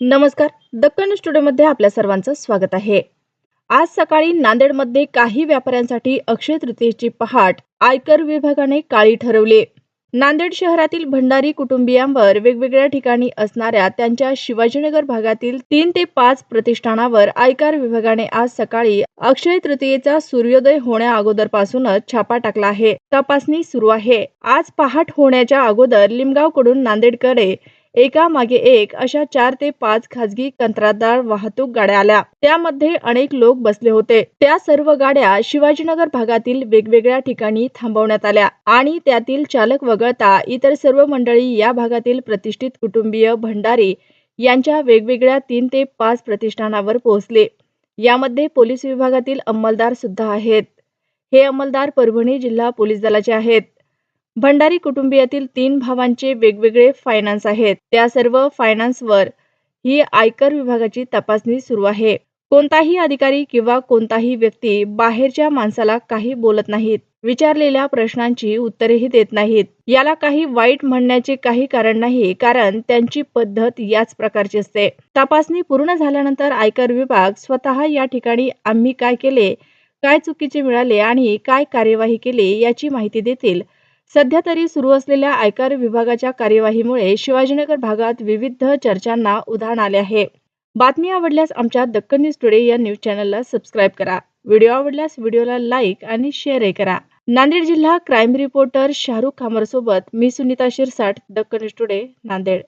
नमस्कार दक्कन स्टुडिओमध्ये आपल्या सर्वांचं स्वागत आहे. आज सकाळी नांदेडमध्ये काही व्यापाऱ्यांसाठी अक्षय तृतीयेची पहाट आयकर विभागाने काळी ठरवली. नांदेड शहरातील भंडारी कुटुंबियांवर वेगवेगळ्या ठिकाणी असणाऱ्या त्यांच्या शिवाजीनगर भागातील तीन ते पाच प्रतिष्ठानावर आयकर विभागाने आज सकाळी अक्षय तृतीयेचा सूर्योदय होण्या अगोदरपासूनच छापा टाकला आहे. तपासणी सुरू आहे. आज पहाट होण्याच्या अगोदर लिमगावकडून नांदेडकडे एका मागे एक अशा चार ते पाच खासगी कंत्राटदार वाहतूक गाड्या आल्या. त्यामध्ये अनेक लोक बसले होते. त्या सर्व गाड्या शिवाजीनगर भागातील वेगवेगळ्या ठिकाणी थांबवण्यात आल्या आणि त्यातील चालक वगळता इतर सर्व मंडळी या भागातील प्रतिष्ठित कुटुंबीय भंडारी यांच्या वेगवेगळ्या तीन ते पाच प्रतिष्ठानावर पोहोचले. यामध्ये पोलीस विभागातील अंमलदार सुद्धा आहेत. हे अंमलदार परभणी जिल्हा पोलीस दलाचे आहेत. भंडारी कुटुंबियातील तीन भावांचे वेगवेगळे फायनान्स आहेत. त्या सर्व फायनान्सवर ही आयकर विभागाची तपासणी सुरू आहे. कोणताही अधिकारी किंवा कोणताही व्यक्ती बाहेरच्या माणसाला काही बोलत नाहीत. विचारलेल्या प्रश्नांची उत्तरेही देत नाहीत. याला काही वाईट म्हणण्याचे काही कारण नाही कारण त्यांची पद्धत याच प्रकारची असते. तपासणी पूर्ण झाल्यानंतर आयकर विभाग स्वतः या ठिकाणी आम्ही काय केले काय चुकीचे मिळाले आणि काय कार्यवाही केली याची माहिती देतील. सध्या तरी सुरू असलेल्या आयकर विभागाच्या कार्यवाहीमुळे शिवाजीनगर भागात विविध चर्चांना उधाण आले आहे. बातमी आवडल्यास आमच्या दक्कन न्यूज टुडे या न्यूज चॅनलला सबस्क्राईब करा. व्हिडिओ आवडल्यास व्हिडिओला लाईक आणि शेअरही करा. नांदेड जिल्हा क्राईम रिपोर्टर शाहरुख खामरसोबत मी सुनीता शिरसाट दक्कन न्यूज टुडे नांदेड.